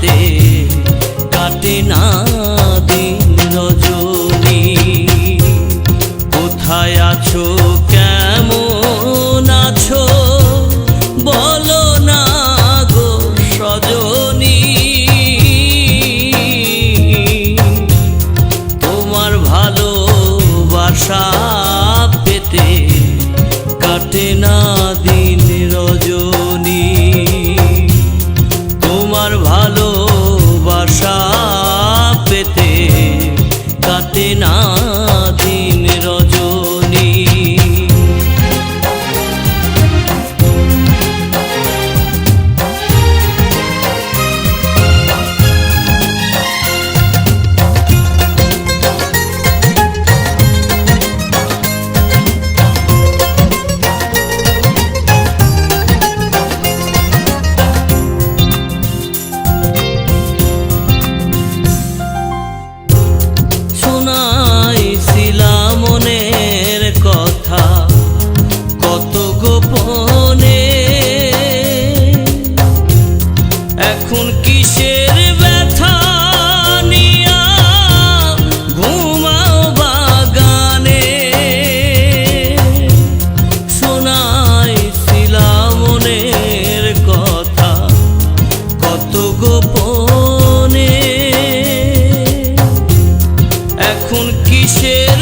verte. এখন কিসের ব্যথা নিয়া ঘুমাও বাগানে? শোনাইছিলাম মনের কথা কত এখন কিসের